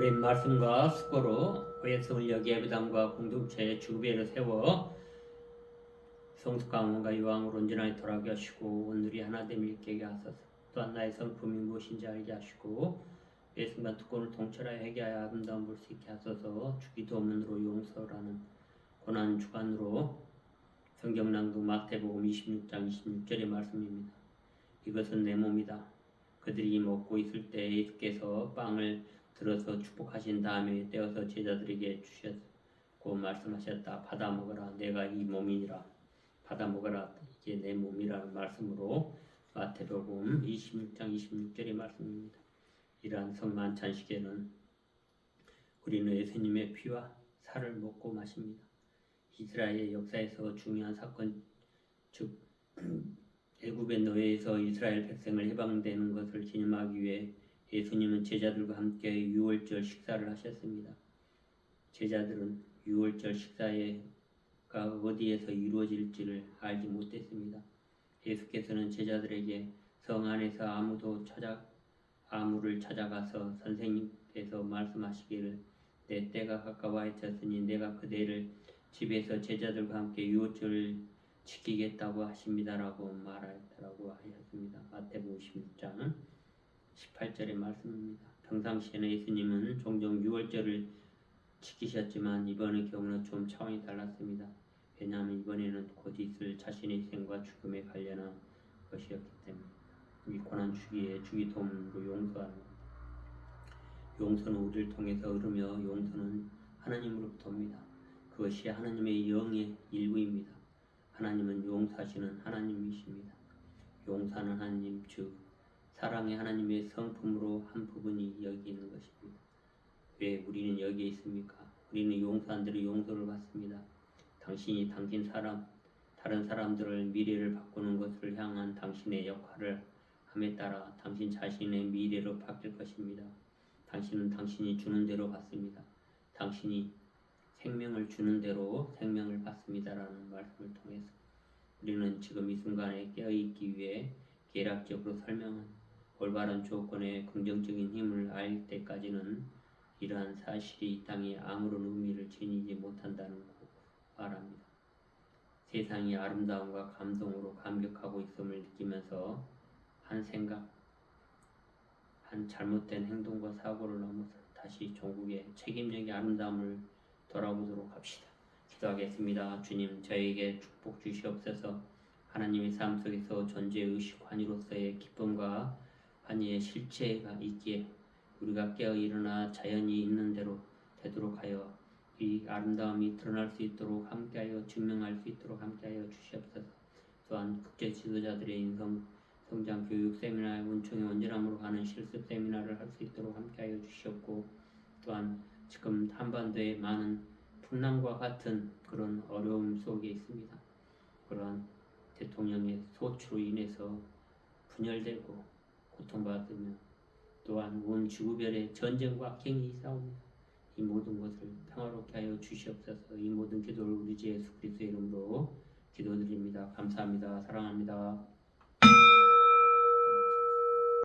오늘의 말씀과 수고로 여기에 부담과 공동체의 주배를 세워 성숙한 과 유황으로 온전하게 돌아가게 하시고 오늘이 하나됨을 있게 하소서 또한 나의 성품이 무엇인지 알게 하시고 매 순간 특권을 통철하여 회개하여 아름다움 볼 수 있게 하소서 주기도 없는으로 용서라는 고난 주간으로 성경 낭독 마태복음 26장 26절의 말씀입니다. 이것은 내 몸이다. 그들이 먹고 있을 때 예수께서 빵을 들어서 축복하신 다음에 떼어서 제자들에게 주셨고 말씀하셨다. 받아 먹어라. 내가 이 몸이니라. 받아 먹어라. 이게 내 몸이라는 말씀으로 마태복음 26장 26절의 말씀입니다. 이러한 성만찬식에는 우리는 예수님의 피와 살을 먹고 마십니다. 이스라엘 역사에서 중요한 사건 즉 애굽의 노예에서 이스라엘 백성을 해방되는 것을 기념하기 위해 예수님은 제자들과 함께 유월절 식사를 하셨습니다. 제자들은 유월절 식사가 어디에서 이루어질지를 알지 못했습니다. 예수께서는 제자들에게 성 안에서 아무도 찾아 아무를 찾아가서 선생님께서 말씀하시기를 내 때가 가까워졌으니 내가 그대를 집에서 제자들과 함께 유월절을 지키겠다고 하십니다라고 말하더라고 하셨습니다. 마태복음 16장 18절의 말씀입니다. 평상시에는 예수님은 종종 유월절을 지키셨지만 이번의 경우는 좀 차원이 달랐습니다. 왜냐하면 이번에는 곧 있을 자신의 생과 죽음에 관련한 것이었기 때문에 이 고난 주기에 주기 도움으로 용서하는 것. 용서는 우리를 통해서 흐르며 용서는 하나님으로부터 옵니다. 그것이 하나님의 영의 일부입니다. 하나님은 용서하시는 하나님이십니다. 용서하는 하나님 즉 사랑의 하나님의 성품으로 한 부분이 여기 있는 것입니다. 왜 우리는 여기에 있습니까? 우리는 용서한 대로 용서를 받습니다. 당신이 당신 사람, 다른 사람들을 미래를 바꾸는 것을 향한 당신의 역할을 함에 따라 당신 자신의 미래로 바뀔 것입니다. 당신은 당신이 주는 대로 받습니다. 당신이 생명을 주는 대로 생명을 받습니다라는 말씀을 통해서 우리는 지금 이 순간에 깨어있기 위해 계략적으로 설명한 올바른 조건의 긍정적인 힘을 알 때까지는 이러한 사실이 이 땅에 아무런 의미를 지니지 못한다는 거 말합니다. 세상이 아름다움과 감동으로 감격하고 있음을 느끼면서 한 생각, 한 잘못된 행동과 사고를 넘어서 다시 종국의 책임력의 아름다움을 돌아보도록 합시다. 기도하겠습니다. 주님, 저에게 축복 주시옵소서. 하나님의 삶 속에서 존재 의식 환희로서의 기쁨과 환희의 실체가 있기에 우리가 깨어 일어나 자연이 있는 대로 되도록 하여 이 아름다움이 드러날 수 있도록 함께하여 증명할 수 있도록 함께하여 주시옵소서. 또한 국제 지도자들의 인성 성장 교육 세미나 원총의 온전함으로 가는 실습 세미나를 할 수 있도록 함께하여 주시옵고 또한 지금 한반도에 많은 풍랑과 같은 그런 어려움 속에 있습니다. 그러한 대통령의 소추로 인해서 분열되고 고통받으며 또한 온 지구별의 전쟁과 악행이 싸웁니다. 이 모든 것을 평화롭게 하여 주시옵소서. 이 모든 기도를 우리 주 예수 그리스도의 이름으로 기도드립니다. 감사합니다. 사랑합니다.